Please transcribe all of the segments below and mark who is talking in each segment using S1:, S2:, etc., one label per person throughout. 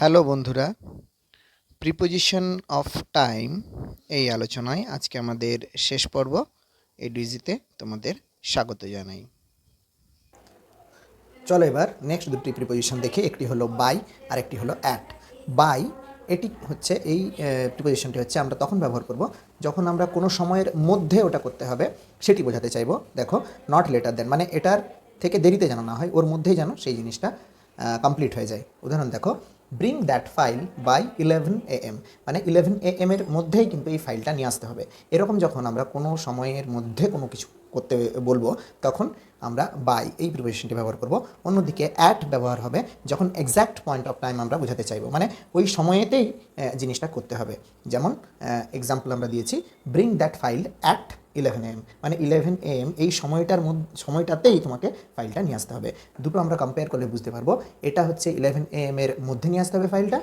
S1: Hello বন্ধুরা preposition of time এই আলোচনায় আজকে আমাদের শেষ পর্ব, এডিজিতে তোমাদের স্বাগত জানাই। চলো এবার নেক্সট দুটি প্রিপোজিশন দেখি, একটি হলো বাই আর একটি হলো অ্যাট বাই এটি হচ্ছে এই প্রিপোজিশনটি হচ্ছে আমরা তখন ব্যবহার করব, যখন আমরা কোনো সময়ের মধ্যে ওটা করতে হবে, সেটি বোঝাতে চাইব। দেখো নট লেটার দেন মানে এটার থেকে দেরিতে যেন না হয়, ওর মধ্যেই যেন সেই জিনিসটা কমপ্লিট হয়ে যায়। উদাহরণ দেখো bring that file by eleven A M মানে ইলেভেন এ এম এর মধ্যেই কিন্তু এই ফাইলটা নিয়ে আসতে হবে। এরকম যখন আমরা কোনো সময়ের মধ্যে কোনো কিছু করতে বলব, তখন আমরা বাই এই প্রিপারেশনটি ব্যবহার করব। অন্যদিকে অ্যাট ব্যবহার হবে, যখন এক্স্যাক্ট পয়েন্ট অফ টাইম আমরা বোঝাতে চাইব। মানে ওই সময়েতেই জিনিসটা করতে হবে। যেমন এক্সাম্পল আমরা দিয়েছি bring that file at eleven AM মানে ইলেভেন এম এই সময়টার মধ্যে, সময়টাতেই তোমাকে ফাইলটা নিয়ে আসতে হবে। দুটো আমরা কম্পেয়ার করলে বুঝতে পারব। এটা হচ্ছে ইলেভেন এম এর মধ্যে নিয়ে আসতে হবে ফাইলটা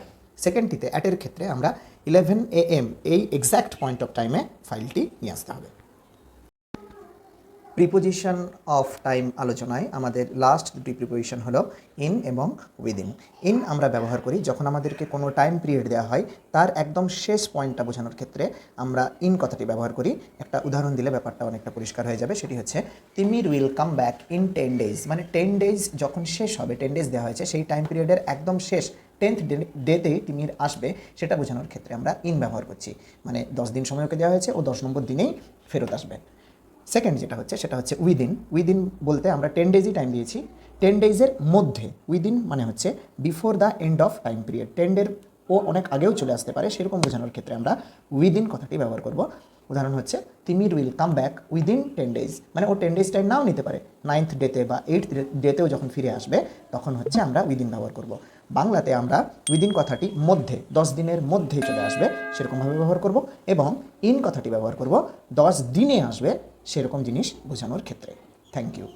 S1: সেকেন্ডটিতে অ্যাটের ক্ষেত্রে আমরা ইলেভেন এ এম এই এক্স্যাক্ট পয়েন্ট অফ টাইমে ফাইলটি নিয়ে আসতে হবে। প্রিপোজিশন অফ টাইম আলোচনায় আমাদের লাস্ট দুটি প্রিপোজিশন হলো ইন এবং উইদিন ইন আমরা ব্যবহার করি যখন আমাদেরকে কোনো টাইম পিরিয়ড দেওয়া হয়, তার একদম শেষ পয়েন্টটা বোঝানোর ক্ষেত্রে আমরা ইন কথাটি ব্যবহার করি। একটা উদাহরণ দিলে ব্যাপারটা অনেকটা পরিষ্কার হয়ে যাবে। সেটি হচ্ছে Timir will come back in ten days মানে টেন ডেজ যখন শেষ হবে টেন ডেজ দেওয়া হয়েছে, সেই টাইম পিরিয়ডের একদম শেষ টেন্থ ডেতে তিমির আসবে, সেটা বোঝানোর ক্ষেত্রে আমরা ইন ব্যবহার করছি। মানে দশ দিন সময় ওকে দেওয়া হয়েছে ও দশ নম্বর দিনেই ফেরত আসবে। সেকেন্ড যেটা হচ্ছে, সেটা হচ্ছে উইদিন উইদিন বলতে আমরা টেন ডেজই টাইম দিয়েছি। টেন ডেজের মধ্যে উইদিন মানে হচ্ছে before the end of time period ten ডের ও অনেক আগেও চলে আসতে পারে, সেরকম বোঝানোর ক্ষেত্রে আমরা উইদিন কথাটি ব্যবহার করব। উদাহরণ হচ্ছে Timir will come back within ten days মানে ও টেন ডেজ টাইম নাও নিতে পারে। নাইন্থ ডেতে বা এইট ডেতেও যখন ফিরে আসবে, তখন হচ্ছে আমরা উইদিন ব্যবহার করব। বাংলাতে আমরা উইদিন কথাটি মধ্যে, দশ দিনের মধ্যেই চলে আসবে, সেরকমভাবে ব্যবহার করব এবং ইন কথাটি ব্যবহার করব, দশ দিনে আসবে, সেরকম জিনিস বোঝানোর ক্ষেত্রে। Thank you